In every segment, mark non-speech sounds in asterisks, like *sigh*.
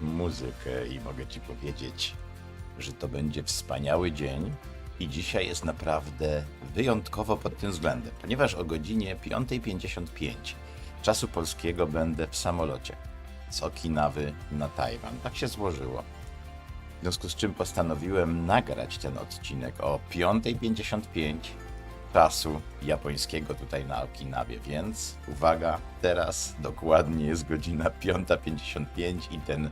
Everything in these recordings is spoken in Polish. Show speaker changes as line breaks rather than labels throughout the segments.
muzykę i mogę ci powiedzieć, że to będzie wspaniały dzień i dzisiaj jest naprawdę wyjątkowo pod tym względem, ponieważ o godzinie 5.55 czasu polskiego będę w samolocie z Okinawy na Tajwan. Tak się złożyło. W związku z czym postanowiłem nagrać ten odcinek o 5.55 czasu japońskiego tutaj na Okinawie, więc uwaga, teraz dokładnie jest godzina 5.55 i ten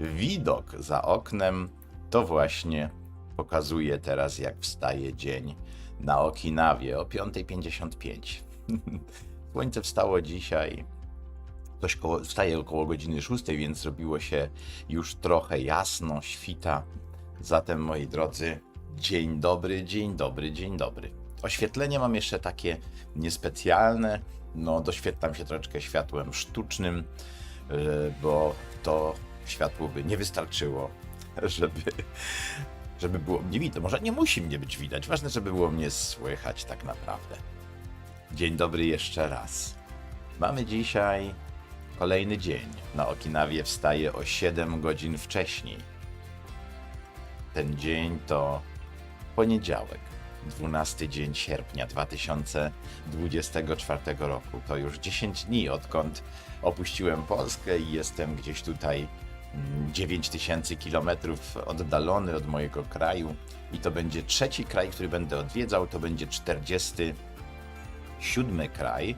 widok za oknem to właśnie pokazuje teraz jak wstaje dzień na Okinawie o 5.55. *laughs* Słońce wstało dzisiaj Ktoś koło, wstaje około godziny 6, więc zrobiło się już trochę jasno, świta. Zatem, moi drodzy, dzień dobry, dzień dobry, dzień dobry. Oświetlenie mam jeszcze takie niespecjalne. No, doświetlam się troszeczkę światłem sztucznym, yy, bo to światło by nie wystarczyło, *laughs* żeby, żeby było mnie widać. Może nie musi mnie być widać, ważne, żeby było mnie słychać tak naprawdę. Dzień dobry jeszcze raz. Mamy dzisiaj Kolejny dzień. Na Okinawie wstaje o 7 godzin wcześniej. Ten dzień to poniedziałek, 12 dzień sierpnia 2024 roku. To już 10 dni odkąd opuściłem Polskę i jestem gdzieś tutaj mm, 9000 kilometrów oddalony od mojego kraju. I to będzie trzeci kraj, który będę odwiedzał. To będzie 47 kraj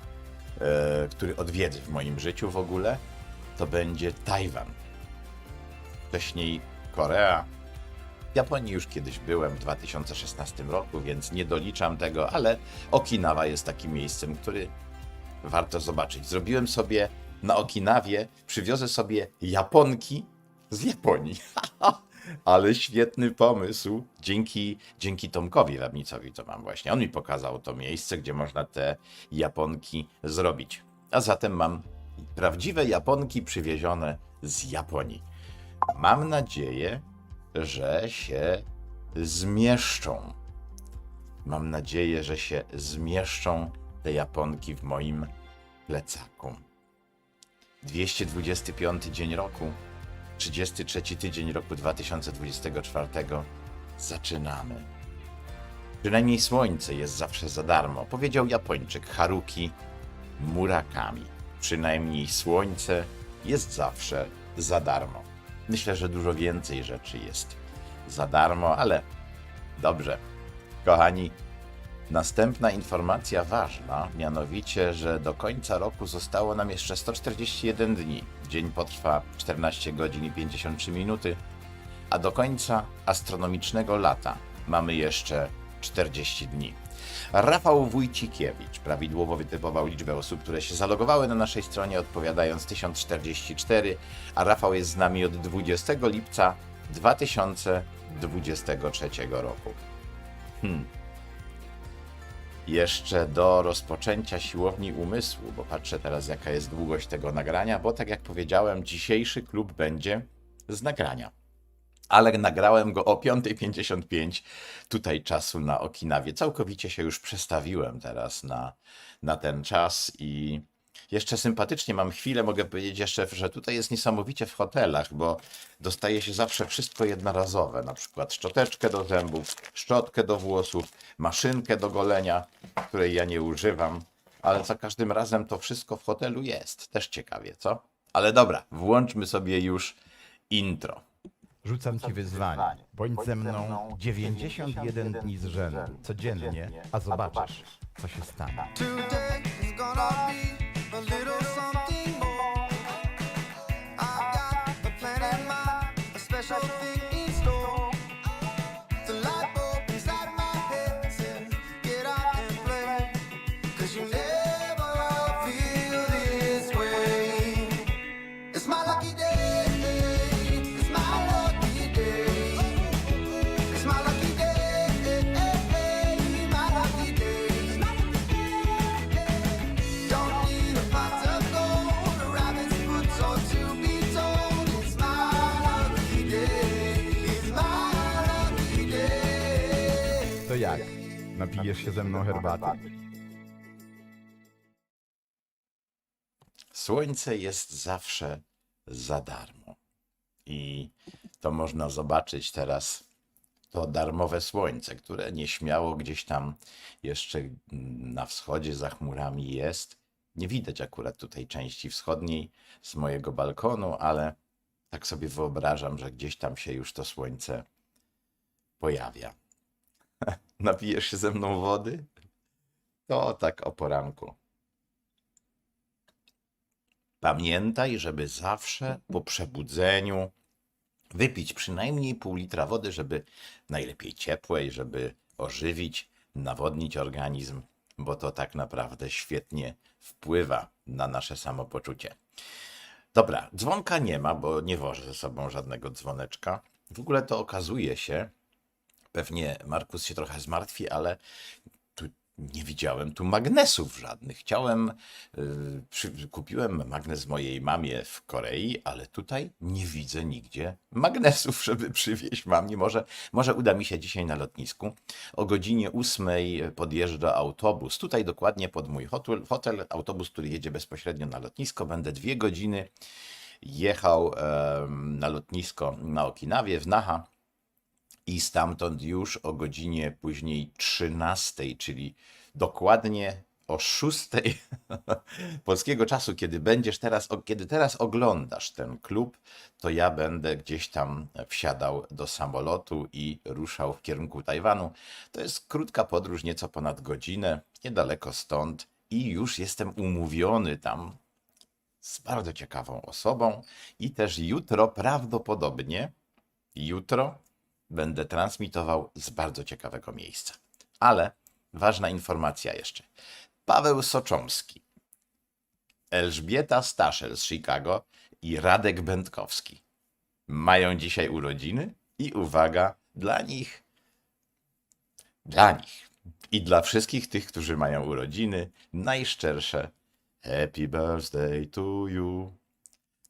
e, który odwiedzę w moim życiu w ogóle, to będzie Tajwan. Wcześniej Korea. Japonii już kiedyś byłem w 2016 roku, więc nie doliczam tego, ale Okinawa jest takim miejscem, który warto zobaczyć. Zrobiłem sobie na Okinawie, przywiozę sobie Japonki z Japonii. *laughs* Ale świetny pomysł. Dzięki, dzięki Tomkowi Rabnicowi to mam właśnie. On mi pokazał to miejsce, gdzie można te Japonki zrobić. A zatem mam prawdziwe Japonki przywiezione z Japonii. Mam nadzieję, że się zmieszczą. Mam nadzieję, że się zmieszczą te Japonki w moim plecaku. 225 dzień roku 33 tydzień roku 2024 zaczynamy. Przynajmniej słońce jest zawsze za darmo, powiedział Japończyk Haruki Murakami. Przynajmniej słońce jest zawsze za darmo. Myślę, że dużo więcej rzeczy jest za darmo, ale dobrze. Kochani, Następna informacja ważna, mianowicie, że do końca roku zostało nam jeszcze 141 dni. Dzień potrwa 14 godzin i 53 minuty, a do końca astronomicznego lata mamy jeszcze 40 dni. Rafał Wójcikiewicz prawidłowo wytypował liczbę osób, które się zalogowały na naszej stronie, odpowiadając 1044, a Rafał jest z nami od 20 lipca 2023 roku. Hmm jeszcze do rozpoczęcia siłowni umysłu, bo patrzę teraz, jaka jest długość tego nagrania, bo tak jak powiedziałem, dzisiejszy klub będzie z nagrania. Ale nagrałem go o 5.55 tutaj czasu na Okinawie. Całkowicie się już przestawiłem teraz na, na ten czas i jeszcze sympatycznie mam chwilę, mogę powiedzieć jeszcze, że tutaj jest niesamowicie w hotelach, bo dostaje się zawsze wszystko jednorazowe, na przykład szczoteczkę do zębów, szczotkę do włosów, maszynkę do golenia, której ja nie używam, ale za każdym razem to wszystko w hotelu jest. Też ciekawie, co? Ale dobra, włączmy sobie już intro.
Rzucam ci wyzwanie. Bądź ze mną 91 dni z rzędu, codziennie, a zobaczysz, co się stanie.
Today is gonna be a little
Napijesz się ze mną herbaty?
Słońce jest zawsze za darmo. I to można zobaczyć teraz to darmowe słońce, które nieśmiało gdzieś tam jeszcze na wschodzie za chmurami jest. Nie widać akurat tutaj części wschodniej z mojego balkonu, ale tak sobie wyobrażam, że gdzieś tam się już to słońce pojawia. Napijesz się ze mną wody? To tak o poranku. Pamiętaj, żeby zawsze po przebudzeniu wypić przynajmniej pół litra wody, żeby najlepiej ciepłej, żeby ożywić, nawodnić organizm, bo to tak naprawdę świetnie wpływa na nasze samopoczucie. Dobra, dzwonka nie ma, bo nie wożę ze sobą żadnego dzwoneczka. W ogóle to okazuje się, pewnie Markus się trochę zmartwi, ale tu nie widziałem tu magnesów żadnych. Chciałem, yy, przy, kupiłem magnes mojej mamie w Korei, ale tutaj nie widzę nigdzie magnesów, *laughs* żeby przywieźć mamie. Może, może uda mi się dzisiaj na lotnisku. O godzinie ósmej podjeżdża autobus. Tutaj dokładnie pod mój hotel, hotel autobus, który jedzie bezpośrednio na lotnisko. Będę dwie godziny jechał em, na lotnisko na Okinawie, w Naha i stamtąd już o godzinie później 13, czyli dokładnie o 6 *laughs* polskiego czasu, kiedy będziesz teraz, kiedy teraz oglądasz ten klub, to ja będę gdzieś tam wsiadał do samolotu i ruszał w kierunku Tajwanu. To jest krótka podróż, nieco ponad godzinę, niedaleko stąd i już jestem umówiony tam z bardzo ciekawą osobą i też jutro prawdopodobnie jutro będę transmitował z bardzo ciekawego miejsca. Ale ważna informacja jeszcze. Paweł Soczomski, Elżbieta Staszel z Chicago i Radek Będkowski mają dzisiaj urodziny i uwaga, dla nich, dla nich i dla wszystkich tych, którzy mają urodziny, najszczersze Happy birthday to you.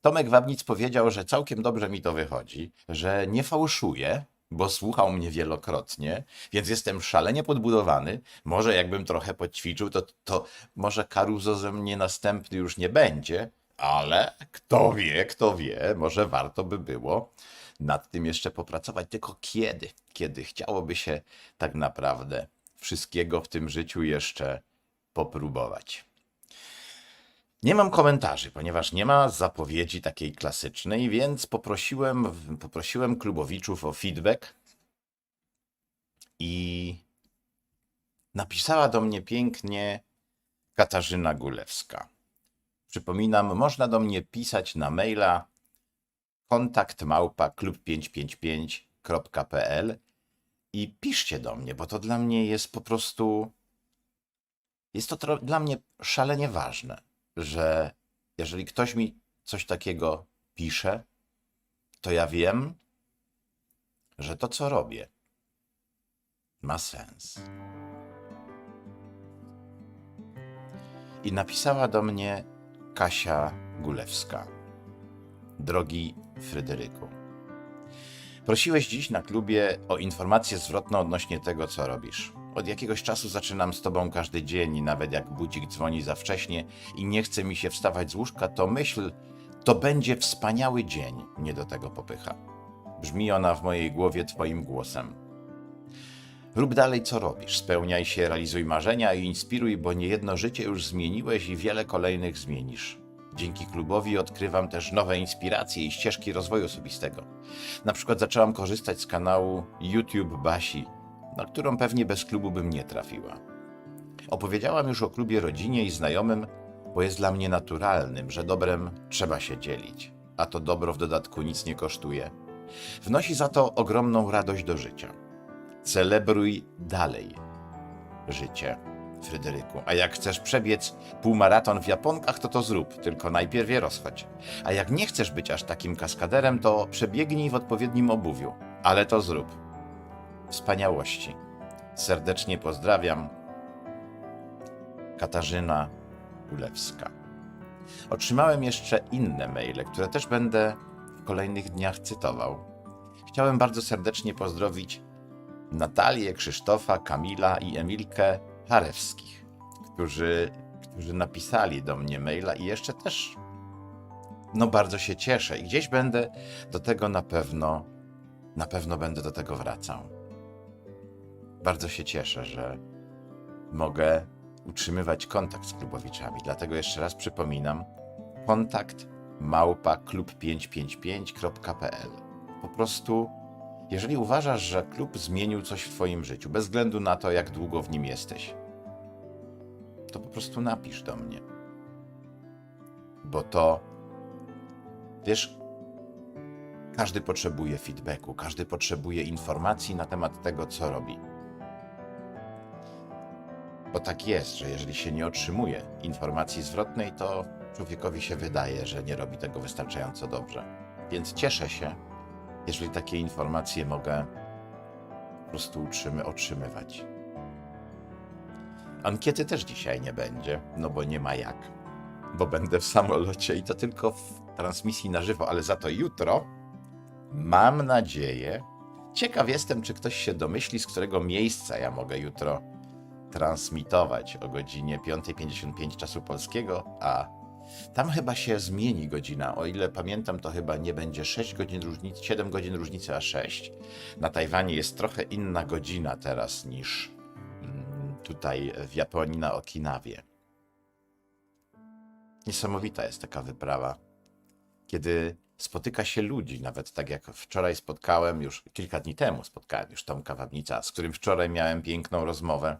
Tomek Wabnic powiedział, że całkiem dobrze mi to wychodzi, że nie fałszuję, bo słuchał mnie wielokrotnie, więc jestem szalenie podbudowany. Może jakbym trochę poćwiczył, to, to może Karuzo ze mnie następny już nie będzie, ale kto wie, kto wie, może warto by było nad tym jeszcze popracować. Tylko kiedy? Kiedy chciałoby się tak naprawdę wszystkiego w tym życiu jeszcze popróbować. Nie mam komentarzy, ponieważ nie ma zapowiedzi takiej klasycznej, więc poprosiłem, poprosiłem klubowiczów o feedback i napisała do mnie pięknie Katarzyna Gulewska. Przypominam, można do mnie pisać na maila kontakt małpa klub555.pl i piszcie do mnie, bo to dla mnie jest po prostu jest to dla mnie szalenie ważne że jeżeli ktoś mi coś takiego pisze, to ja wiem, że to, co robię, ma sens. I napisała do mnie Kasia Gulewska. Drogi Fryderyku, prosiłeś dziś na klubie o informację zwrotną odnośnie tego, co robisz. Od jakiegoś czasu zaczynam z tobą każdy dzień i nawet jak budzik dzwoni za wcześnie i nie chce mi się wstawać z łóżka, to myśl, to będzie wspaniały dzień, mnie do tego popycha. Brzmi ona w mojej głowie twoim głosem. Rób dalej co robisz, spełniaj się, realizuj marzenia i inspiruj, bo niejedno życie już zmieniłeś i wiele kolejnych zmienisz. Dzięki klubowi odkrywam też nowe inspiracje i ścieżki rozwoju osobistego. Na przykład zaczęłam korzystać z kanału YouTube Basi, na którą pewnie bez klubu bym nie trafiła. Opowiedziałam już o klubie rodzinie i znajomym, bo jest dla mnie naturalnym, że dobrem trzeba się dzielić, a to dobro w dodatku nic nie kosztuje. Wnosi za to ogromną radość do życia. Celebruj dalej życie, Fryderyku. A jak chcesz przebiec półmaraton w Japonkach, to to zrób, tylko najpierw je rozchodź. A jak nie chcesz być aż takim kaskaderem, to przebiegnij w odpowiednim obuwiu, ale to zrób wspaniałości. Serdecznie pozdrawiam. Katarzyna Ulewska. Otrzymałem jeszcze inne maile, które też będę w kolejnych dniach cytował. Chciałem bardzo serdecznie pozdrowić Natalię, Krzysztofa, Kamila i Emilkę Harewskich, którzy, którzy napisali do mnie maila i jeszcze też no bardzo się cieszę i gdzieś będę do tego na pewno, na pewno będę do tego wracał. Bardzo się cieszę, że mogę utrzymywać kontakt z klubowiczami. Dlatego jeszcze raz przypominam, kontakt małpa klub555.pl. Po prostu, jeżeli uważasz, że klub zmienił coś w Twoim życiu, bez względu na to, jak długo w nim jesteś, to po prostu napisz do mnie. Bo to, wiesz, każdy potrzebuje feedbacku, każdy potrzebuje informacji na temat tego, co robi. Bo tak jest, że jeżeli się nie otrzymuje informacji zwrotnej, to człowiekowi się wydaje, że nie robi tego wystarczająco dobrze. Więc cieszę się, jeżeli takie informacje mogę po prostu utrzymy, otrzymywać. Ankiety też dzisiaj nie będzie, no bo nie ma jak. Bo będę w samolocie i to tylko w transmisji na żywo, ale za to jutro mam nadzieję. Ciekaw jestem, czy ktoś się domyśli, z którego miejsca ja mogę jutro transmitować o godzinie 5.55 czasu polskiego, a tam chyba się zmieni godzina. O ile pamiętam, to chyba nie będzie 6 godzin różnicy, 7 godzin różnicy, a 6. Na Tajwanie jest trochę inna godzina teraz niż mm, tutaj w Japonii na Okinawie. Niesamowita jest taka wyprawa, kiedy spotyka się ludzi, nawet tak jak wczoraj spotkałem, już kilka dni temu spotkałem już Tomka Wabnica, z którym wczoraj miałem piękną rozmowę.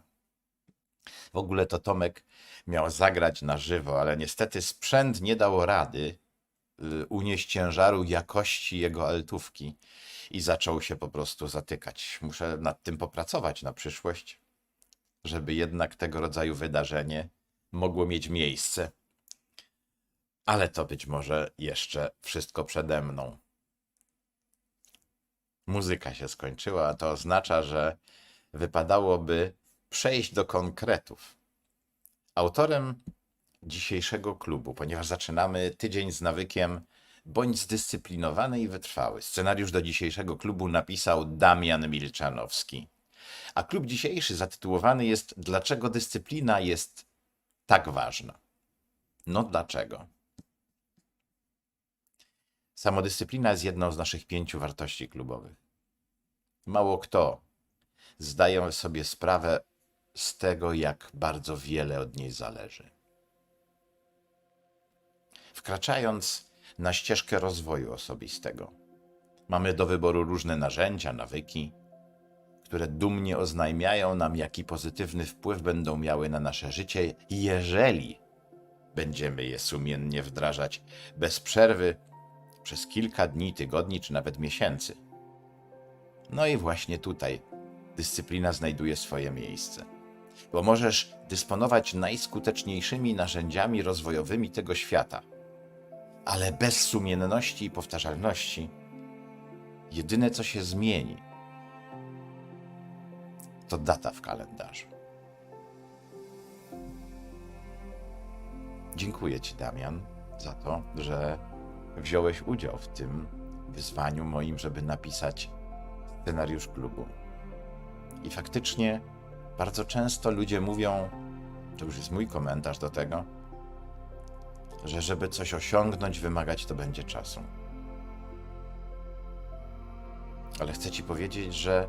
W ogóle to Tomek miał zagrać na żywo, ale niestety sprzęt nie dał rady y, unieść ciężaru jakości jego altówki i zaczął się po prostu zatykać. Muszę nad tym popracować na przyszłość, żeby jednak tego rodzaju wydarzenie mogło mieć miejsce. Ale to być może jeszcze wszystko przede mną. Muzyka się skończyła, a to oznacza, że wypadałoby przejść do konkretów. Autorem dzisiejszego klubu, ponieważ zaczynamy tydzień z nawykiem bądź zdyscyplinowany i wytrwały. Scenariusz do dzisiejszego klubu napisał Damian Milczanowski. A klub dzisiejszy zatytułowany jest Dlaczego dyscyplina jest tak ważna? No dlaczego? Samodyscyplina jest jedną z naszych pięciu wartości klubowych. Mało kto zdaje sobie sprawę z tego, jak bardzo wiele od niej zależy. Wkraczając na ścieżkę rozwoju osobistego, mamy do wyboru różne narzędzia, nawyki, które dumnie oznajmiają nam, jaki pozytywny wpływ będą miały na nasze życie, jeżeli będziemy je sumiennie wdrażać bez przerwy przez kilka dni, tygodni czy nawet miesięcy. No i właśnie tutaj dyscyplina znajduje swoje miejsce. Bo możesz dysponować najskuteczniejszymi narzędziami rozwojowymi tego świata, ale bez sumienności i powtarzalności, jedyne co się zmieni, to data w kalendarzu. Dziękuję Ci, Damian, za to, że wziąłeś udział w tym wyzwaniu moim, żeby napisać scenariusz klubu. I faktycznie bardzo często ludzie mówią, to już jest mój komentarz do tego, że żeby coś osiągnąć, wymagać to będzie czasu. Ale chcę ci powiedzieć, że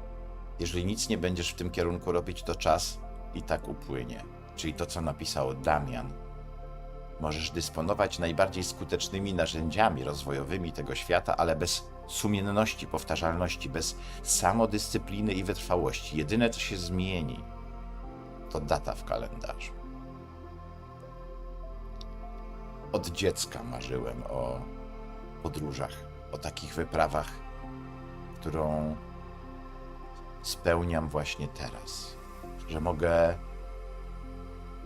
jeżeli nic nie będziesz w tym kierunku robić, to czas i tak upłynie. Czyli to, co napisał Damian. Możesz dysponować najbardziej skutecznymi narzędziami rozwojowymi tego świata, ale bez sumienności, powtarzalności, bez samodyscypliny i wytrwałości. Jedyne, co się zmieni, to data w kalendarzu. Od dziecka marzyłem o podróżach, o takich wyprawach, którą spełniam właśnie teraz. Że mogę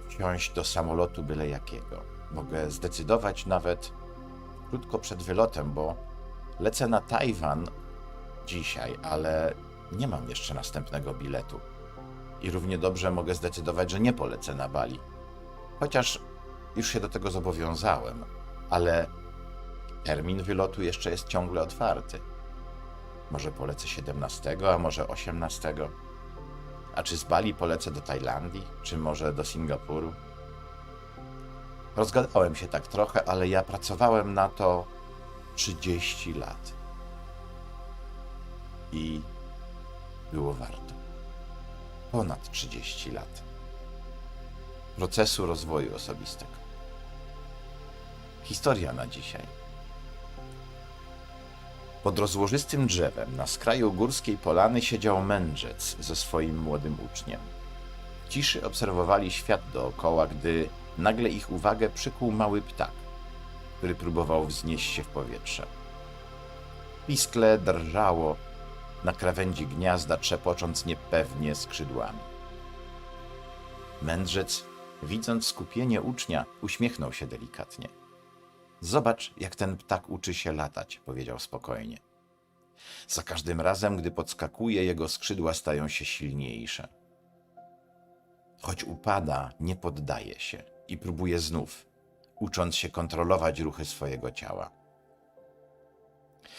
wsiąść do samolotu byle jakiego. Mogę zdecydować nawet krótko przed wylotem, bo lecę na Tajwan dzisiaj, ale nie mam jeszcze następnego biletu. I równie dobrze mogę zdecydować, że nie polecę na Bali. Chociaż już się do tego zobowiązałem, ale termin wylotu jeszcze jest ciągle otwarty. Może polecę 17, a może 18. A czy z Bali polecę do Tajlandii, czy może do Singapuru? Rozgadałem się tak trochę, ale ja pracowałem na to 30 lat. I było warto. Ponad 30 lat procesu rozwoju osobistego. Historia na dzisiaj. Pod rozłożystym drzewem na skraju górskiej polany siedział mędrzec ze swoim młodym uczniem. Ciszy obserwowali świat dookoła, gdy nagle ich uwagę przykuł mały ptak, który próbował wznieść się w powietrze. Piskle drżało na krawędzi gniazda, trzepocząc niepewnie skrzydłami. Mędrzec, widząc skupienie ucznia, uśmiechnął się delikatnie. Zobacz, jak ten ptak uczy się latać, powiedział spokojnie. Za każdym razem, gdy podskakuje, jego skrzydła stają się silniejsze. Choć upada, nie poddaje się i próbuje znów, ucząc się kontrolować ruchy swojego ciała.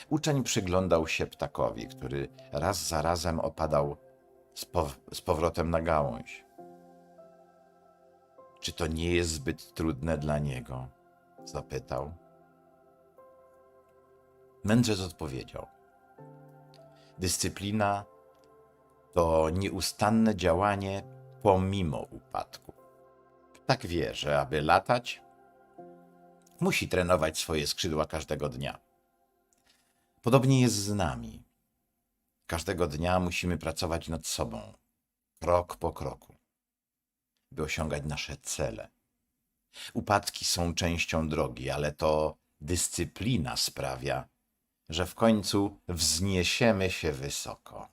Uczeń przyglądał się ptakowi, który raz za razem opadał z, pow- z powrotem na gałąź. Czy to nie jest zbyt trudne dla niego? zapytał. Mędrzec odpowiedział: Dyscyplina to nieustanne działanie pomimo upadku. Tak wie, że aby latać, musi trenować swoje skrzydła każdego dnia. Podobnie jest z nami. Każdego dnia musimy pracować nad sobą, krok po kroku, by osiągać nasze cele. Upadki są częścią drogi, ale to dyscyplina sprawia, że w końcu wzniesiemy się wysoko.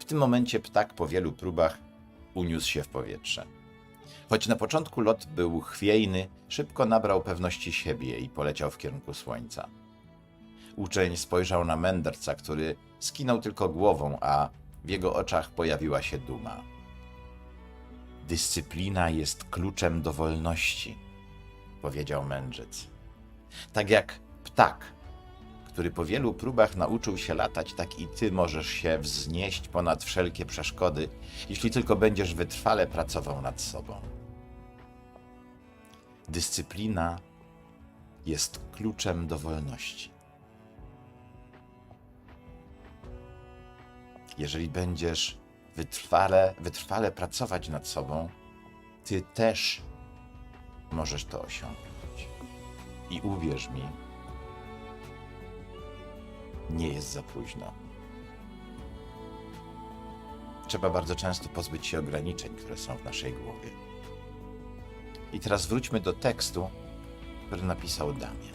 W tym momencie ptak po wielu próbach uniósł się w powietrze. Choć na początku lot był chwiejny, szybko nabrał pewności siebie i poleciał w kierunku słońca. Uczeń spojrzał na mędrca, który skinął tylko głową, a w jego oczach pojawiła się duma. Dyscyplina jest kluczem do wolności, powiedział mędrzec. Tak jak ptak, który po wielu próbach nauczył się latać, tak i ty możesz się wznieść ponad wszelkie przeszkody, jeśli tylko będziesz wytrwale pracował nad sobą. Dyscyplina jest kluczem do wolności. Jeżeli będziesz wytrwale, wytrwale pracować nad sobą, ty też możesz to osiągnąć. I uwierz mi, nie jest za późno. Trzeba bardzo często pozbyć się ograniczeń, które są w naszej głowie. I teraz wróćmy do tekstu, który napisał Damian.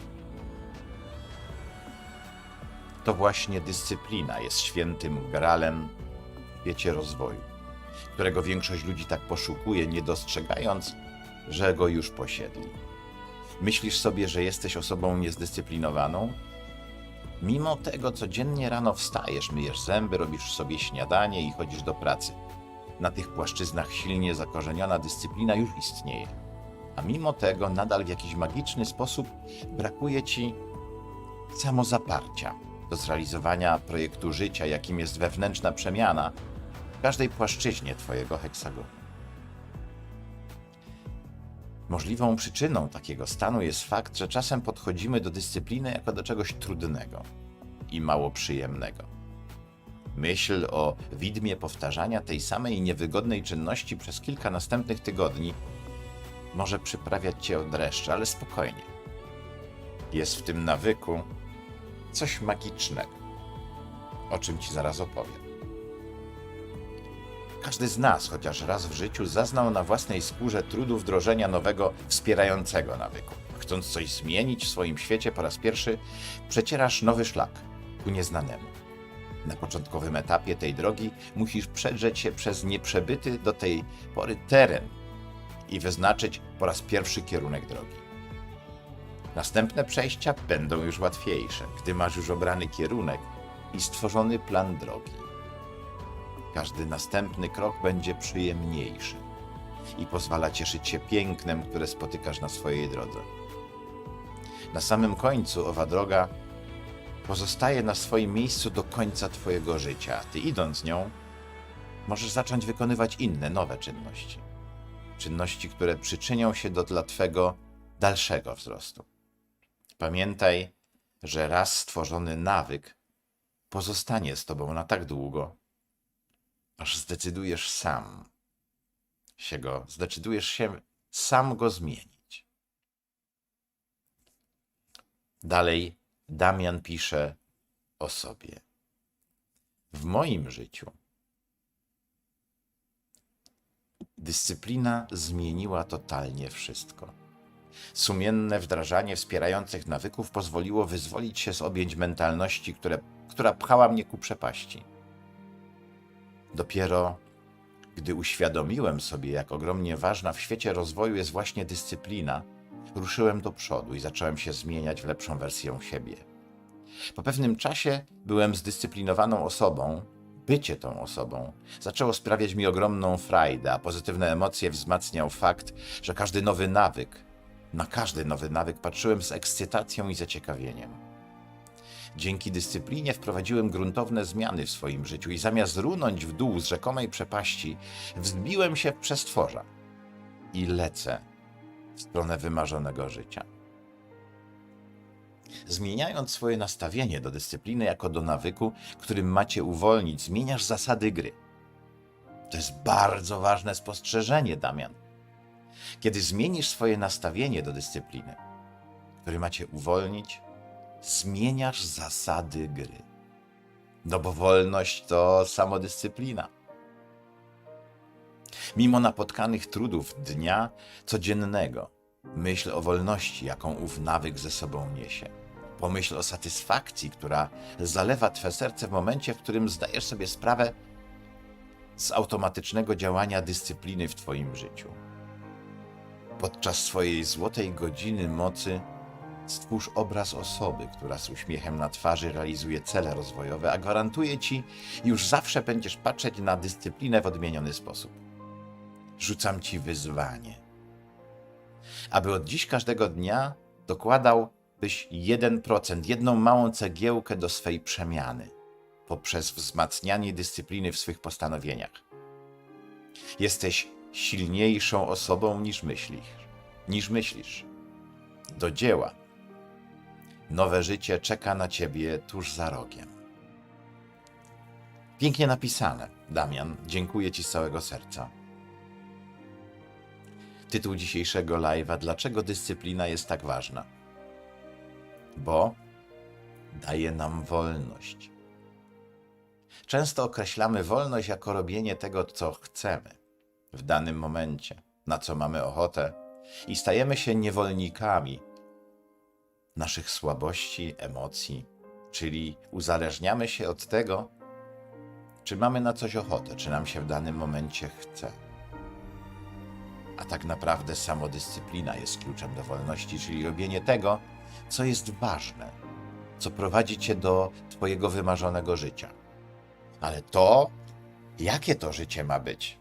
To właśnie dyscyplina jest świętym gralem w wiecie rozwoju, którego większość ludzi tak poszukuje, nie dostrzegając, że go już posiedli. Myślisz sobie, że jesteś osobą niezdyscyplinowaną? Mimo tego codziennie rano wstajesz, myjesz zęby, robisz sobie śniadanie i chodzisz do pracy. Na tych płaszczyznach silnie zakorzeniona dyscyplina już istnieje. A mimo tego nadal w jakiś magiczny sposób brakuje ci samozaparcia do zrealizowania projektu życia, jakim jest wewnętrzna przemiana w każdej płaszczyźnie Twojego heksagonu. Możliwą przyczyną takiego stanu jest fakt, że czasem podchodzimy do dyscypliny jako do czegoś trudnego i mało przyjemnego. Myśl o widmie powtarzania tej samej niewygodnej czynności przez kilka następnych tygodni może przyprawiać cię od dreszcze, ale spokojnie. Jest w tym nawyku coś magicznego, o czym ci zaraz opowiem. Każdy z nas chociaż raz w życiu zaznał na własnej skórze trudu wdrożenia nowego, wspierającego nawyku. Chcąc coś zmienić w swoim świecie po raz pierwszy, przecierasz nowy szlak ku nieznanemu. Na początkowym etapie tej drogi musisz przedrzeć się przez nieprzebyty do tej pory teren i wyznaczyć po raz pierwszy kierunek drogi. Następne przejścia będą już łatwiejsze, gdy masz już obrany kierunek i stworzony plan drogi. Każdy następny krok będzie przyjemniejszy i pozwala cieszyć się pięknem, które spotykasz na swojej drodze. Na samym końcu owa droga pozostaje na swoim miejscu do końca Twojego życia. Ty idąc nią, możesz zacząć wykonywać inne, nowe czynności. Czynności, które przyczynią się do dla Twego dalszego wzrostu. Pamiętaj, że raz stworzony nawyk pozostanie z Tobą na tak długo, aż zdecydujesz sam się go, zdecydujesz się sam go zmienić. Dalej Damian pisze o sobie. W moim życiu dyscyplina zmieniła totalnie wszystko. Sumienne wdrażanie wspierających nawyków pozwoliło wyzwolić się z objęć mentalności, które, która pchała mnie ku przepaści. Dopiero gdy uświadomiłem sobie, jak ogromnie ważna w świecie rozwoju jest właśnie dyscyplina, ruszyłem do przodu i zacząłem się zmieniać w lepszą wersję siebie. Po pewnym czasie byłem zdyscyplinowaną osobą. Bycie tą osobą zaczęło sprawiać mi ogromną frajdę, a pozytywne emocje wzmacniał fakt, że każdy nowy nawyk, na każdy nowy nawyk patrzyłem z ekscytacją i zaciekawieniem. Dzięki dyscyplinie wprowadziłem gruntowne zmiany w swoim życiu i zamiast runąć w dół z rzekomej przepaści, wzbiłem się w przestworza i lecę w stronę wymarzonego życia. Zmieniając swoje nastawienie do dyscypliny jako do nawyku, którym macie uwolnić, zmieniasz zasady gry. To jest bardzo ważne spostrzeżenie, Damian. Kiedy zmienisz swoje nastawienie do dyscypliny, który macie uwolnić, zmieniasz zasady gry. No bo wolność to samodyscyplina. Mimo napotkanych trudów dnia codziennego, myśl o wolności, jaką ów nawyk ze sobą niesie. Pomyśl o satysfakcji, która zalewa twe serce w momencie, w którym zdajesz sobie sprawę z automatycznego działania dyscypliny w twoim życiu. Podczas swojej złotej godziny mocy stwórz obraz osoby, która z uśmiechem na twarzy realizuje cele rozwojowe, a gwarantuję ci, już zawsze będziesz patrzeć na dyscyplinę w odmieniony sposób. Rzucam ci wyzwanie, aby od dziś każdego dnia dokładałbyś 1%, jedną małą cegiełkę do swej przemiany poprzez wzmacnianie dyscypliny w swych postanowieniach. Jesteś silniejszą osobą niż myślisz. Niż myślisz. Do dzieła. Nowe życie czeka na ciebie tuż za rogiem. Pięknie napisane, Damian. Dziękuję ci z całego serca. Tytuł dzisiejszego live'a: Dlaczego dyscyplina jest tak ważna? Bo daje nam wolność. Często określamy wolność jako robienie tego, co chcemy w danym momencie, na co mamy ochotę, i stajemy się niewolnikami naszych słabości, emocji, czyli uzależniamy się od tego, czy mamy na coś ochotę, czy nam się w danym momencie chce. A tak naprawdę samodyscyplina jest kluczem do wolności, czyli robienie tego, co jest ważne, co prowadzi cię do Twojego wymarzonego życia. Ale to, jakie to życie ma być,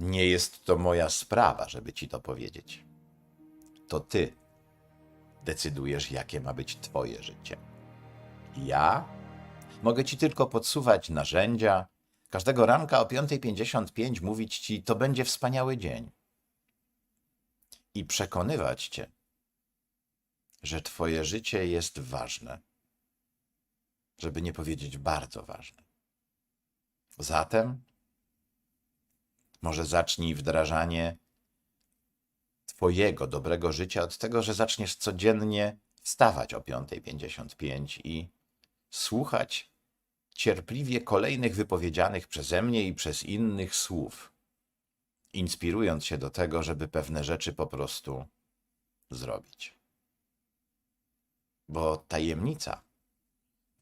nie jest to moja sprawa, żeby ci to powiedzieć. To ty decydujesz, jakie ma być twoje życie. Ja mogę ci tylko podsuwać narzędzia, każdego ranka o 5.55 mówić ci, to będzie wspaniały dzień. I przekonywać cię, że twoje życie jest ważne. Żeby nie powiedzieć bardzo ważne. Zatem może zacznij wdrażanie Twojego dobrego życia od tego, że zaczniesz codziennie wstawać o 5.55 i słuchać cierpliwie kolejnych wypowiedzianych przeze mnie i przez innych słów, inspirując się do tego, żeby pewne rzeczy po prostu zrobić. Bo tajemnica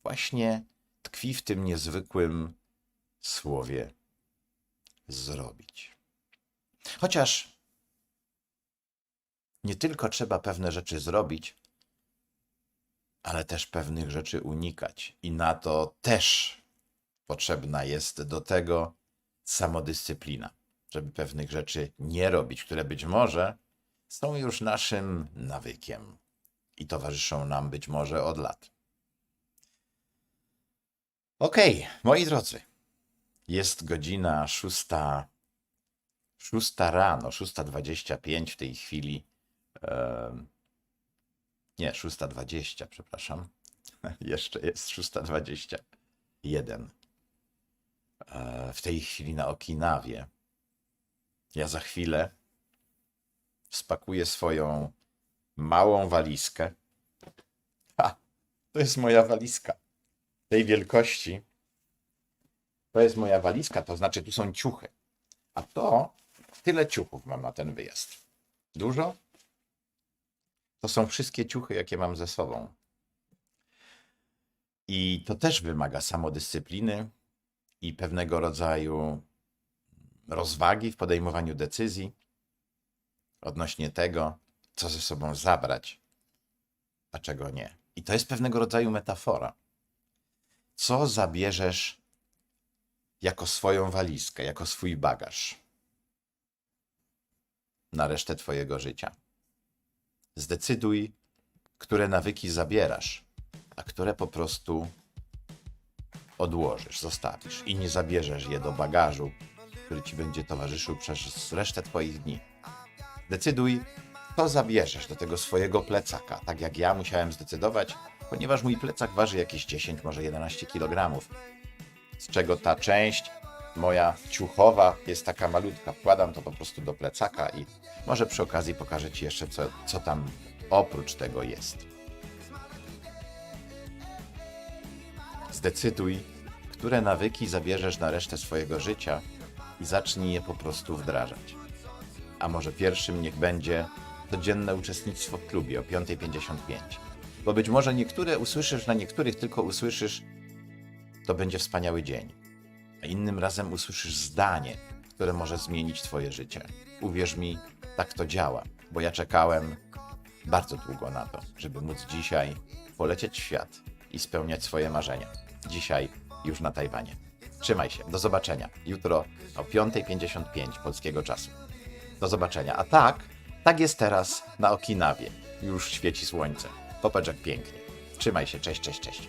właśnie tkwi w tym niezwykłym słowie zrobić. Chociaż nie tylko trzeba pewne rzeczy zrobić, ale też pewnych rzeczy unikać. I na to też potrzebna jest do tego samodyscyplina, żeby pewnych rzeczy nie robić, które być może są już naszym nawykiem i towarzyszą nam być może od lat. Okej, moi drodzy. Jest godzina szósta, szósta rano, 6.25 w tej chwili. Nie, 6.20, przepraszam. *laughs* Jeszcze jest 6.21. E, w tej chwili na Okinawie. Ja za chwilę spakuję swoją małą walizkę. Ha, to jest moja walizka. Tej wielkości. To jest moja walizka, to znaczy tu są ciuchy. A to tyle ciuchów mam na ten wyjazd. Dużo? To są wszystkie ciuchy, jakie mam ze sobą. I to też wymaga samodyscypliny i pewnego rodzaju rozwagi w podejmowaniu decyzji odnośnie tego, co ze sobą zabrać, a czego nie. I to jest pewnego rodzaju metafora. Co zabierzesz jako swoją walizkę, jako swój bagaż na resztę Twojego życia? Zdecyduj, które nawyki zabierasz, a które po prostu odłożysz, zostawisz i nie zabierzesz je do bagażu, który Ci będzie towarzyszył przez resztę Twoich dni. Decyduj, co zabierzesz do tego swojego plecaka, tak jak ja musiałem zdecydować, ponieważ mój plecak waży jakieś 10, może 11 kg, z czego ta część moja ciuchowa jest taka malutka. Wkładam to po prostu do plecaka i może przy okazji pokażę Ci jeszcze, co, co tam oprócz tego jest. Zdecyduj, które nawyki zabierzesz na resztę swojego życia i zacznij je po prostu wdrażać. A może pierwszym niech będzie codzienne uczestnictwo w klubie o 5.55. Bo być może niektóre usłyszysz, na niektórych tylko usłyszysz, to będzie wspaniały dzień. A innym razem usłyszysz zdanie, które może zmienić Twoje życie. Uwierz mi, tak to działa, bo ja czekałem bardzo długo na to, żeby móc dzisiaj polecieć świat i spełniać swoje marzenia. Dzisiaj już na Tajwanie. Trzymaj się, do zobaczenia. Jutro o 5.55 polskiego czasu. Do zobaczenia. A tak, tak jest teraz na Okinawie. Już świeci słońce. Popatrz jak pięknie. Trzymaj się, cześć, cześć, cześć.